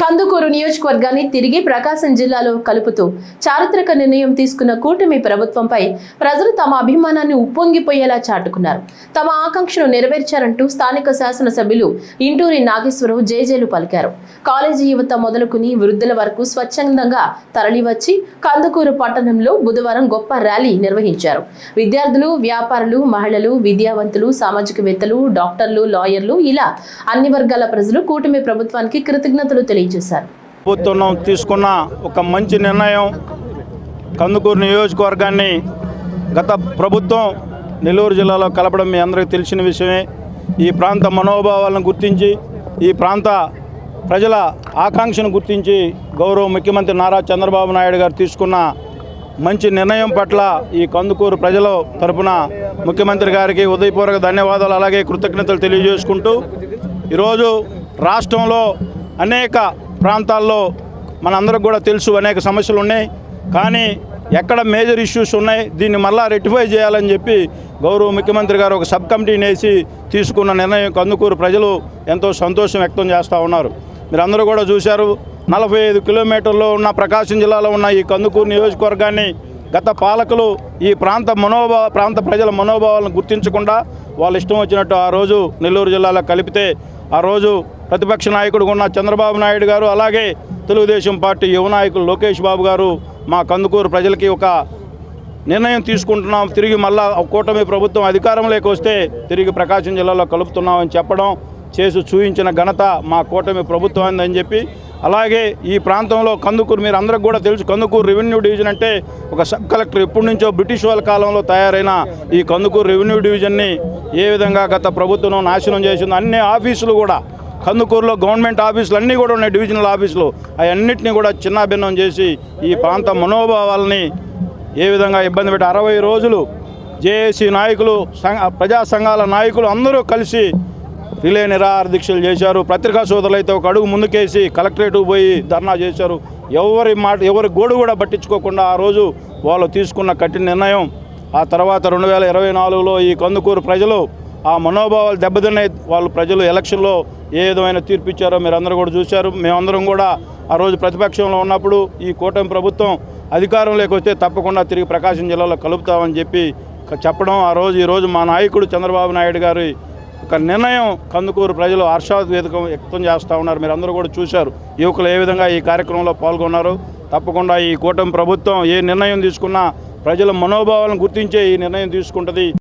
కందుకూరు నియోజకవర్గాన్ని తిరిగి ప్రకాశం జిల్లాలో కలుపుతూ చారిత్రక నిర్ణయం తీసుకున్న కూటమి ప్రభుత్వంపై ప్రజలు తమ అభిమానాన్ని ఉప్పొంగిపోయేలా చాటుకున్నారు. తమ ఆకాంక్షను నెరవేర్చారంటూ స్థానిక శాసనసభ్యులు ఇంటూరి నాగేశ్వరరావు జేజేలు పలికారు. కాలేజీ యువత మొదలుకుని వృద్ధుల వరకు స్వచ్ఛందంగా తరలివచ్చి కందుకూరు పట్టణంలో బుధవారం గొప్ప ర్యాలీ నిర్వహించారు. విద్యార్థులు వ్యాపారులు మహిళలు విద్యావంతులు సామాజికవేత్తలు డాక్టర్లు లాయర్లు ఇలా అన్ని వర్గాల ప్రజలు కూటమి ప్రభుత్వానికి కృతజ్ఞతలు తెలియజేశారు. ప్రభుత్వం తీసుకున్న ఒక మంచి నిర్ణయం కందుకూరు నియోజకవర్గాన్ని గత ప్రభుత్వం నెల్లూరు జిల్లాలో కలపడం మీ అందరికీ తెలిసిన విషయమే. ఈ ప్రాంత మనోభావాలను గుర్తించి ఈ ప్రాంత ప్రజల ఆకాంక్షను గుర్తించి గౌరవ ముఖ్యమంత్రి నారా చంద్రబాబు నాయుడు గారు తీసుకున్న మంచి నిర్ణయం పట్ల ఈ కందుకూరు ప్రజల తరపున ముఖ్యమంత్రి గారికి ఉదయపూర్వక ధన్యవాదాలు అలాగే కృతజ్ఞతలు తెలియజేసుకుంటూ ఈరోజు రాష్ట్రంలో అనేక ప్రాంతాల్లో మనందరికి కూడా తెలుసు అనేక సమస్యలు ఉన్నాయి. కానీ ఎక్కడ మేజర్ ఇష్యూస్ ఉన్నాయి దీన్ని మళ్ళా రెక్టిఫై చేయాలని చెప్పి గౌరవ ముఖ్యమంత్రి గారు ఒక సబ్ కమిటీని వేసి తీసుకున్న నిర్ణయం కందుకూరు ప్రజలు ఎంతో సంతోషం వ్యక్తం చేస్తూ ఉన్నారు. మీరందరూ కూడా చూశారు నలభై ఐదు కిలోమీటర్లో ఉన్న ప్రకాశం జిల్లాలో ఉన్న ఈ కందుకూరు నియోజకవర్గాన్ని గత పాలకులు ఈ ప్రాంత మనోభావ ప్రాంత ప్రజల మనోభావాలను గుర్తించకుండా వాళ్ళ ఇష్టం వచ్చినట్టు ఆ రోజు నెల్లూరు జిల్లాలో కలిపితే ఆ రోజు ప్రతిపక్ష నాయకుడు ఉన్న చంద్రబాబు నాయుడు గారు అలాగే తెలుగుదేశం పార్టీ యువ నాయకులు లోకేష్ బాబు గారు మా కందుకూరు ప్రజలకి ఒక నిర్ణయం తీసుకుంటున్నాం. తిరిగి మళ్ళా కూటమి ప్రభుత్వం అధికారంలోకి వస్తే తిరిగి ప్రకాశం జిల్లాలో కలుపుతున్నామని చెప్పడం చేసి చూపించిన ఘనత మా కూటమి ప్రభుత్వం అని చెప్పి అలాగే ఈ ప్రాంతంలో కందుకూరు మీరు అందరికి కూడా తెలుసు కందుకూరు రెవెన్యూ డివిజన్ అంటే ఒక సబ్ కలెక్టర్ ఎప్పటి నుంచో బ్రిటిష్ వాళ్ళ కాలంలో తయారైన ఈ కందుకూరు రెవెన్యూ డివిజన్ని ఏ విధంగా గత ప్రభుత్వం నాశనం చేసిందో అన్ని ఆఫీసులు కూడా కందుకూరులో గవర్నమెంట్ ఆఫీసులు అన్నీ కూడా ఉన్నాయి డివిజనల్ ఆఫీసులు. అవన్నింటినీ కూడా చిన్నాభిన్నం చేసి ఈ ప్రాంత మనోభావాలని ఏ విధంగా ఇబ్బంది పెట్టి అరవై రోజులు జేఏసీ నాయకులు సంఘ ప్రజా సంఘాల నాయకులు అందరూ కలిసి రిలే నిరాహార దీక్షలు చేశారు. పత్రికా సోదరులు అయితే ఒక అడుగు ముందుకేసి కలెక్టరేట్కు పోయి ధర్నా చేశారు. ఎవరి మాట ఎవరి గోడు కూడా పట్టించుకోకుండా ఆ రోజు వాళ్ళు తీసుకున్న కఠిన నిర్ణయం. ఆ తర్వాత రెండు వేల ఇరవై నాలుగులో ఈ కందుకూరు ప్రజలు ఆ మనోభావాలు దెబ్బతిన్నాయి. వాళ్ళు ప్రజలు ఎలక్షన్లో ఏ విధమైన తీర్పు ఇచ్చారో మీరు అందరూ కూడా చూశారు. మేమందరం కూడా ఆ రోజు ప్రతిపక్షంలో ఉన్నప్పుడు ఈ కూటమి ప్రభుత్వం అధికారంలోకి వస్తే తప్పకుండా తిరిగి ప్రకాశం జిల్లాలో కలుపుతామని చెప్పి చెప్పడం. ఆ రోజు ఈ రోజు మా నాయకుడు చంద్రబాబు నాయుడు గారి ఒక నిర్ణయం కందుకూరు ప్రజలు హర్షాద్వేదకం వ్యక్తం చేస్తూ ఉన్నారు. మీరు అందరూ కూడా చూశారు యువకులు ఏ విధంగా ఈ కార్యక్రమంలో పాల్గొన్నారు. తప్పకుండా ఈ కూటమి ప్రభుత్వం ఏ నిర్ణయం తీసుకున్నా ప్రజల మనోభావాలను గుర్తించే ఈ నిర్ణయం తీసుకుంటుంది.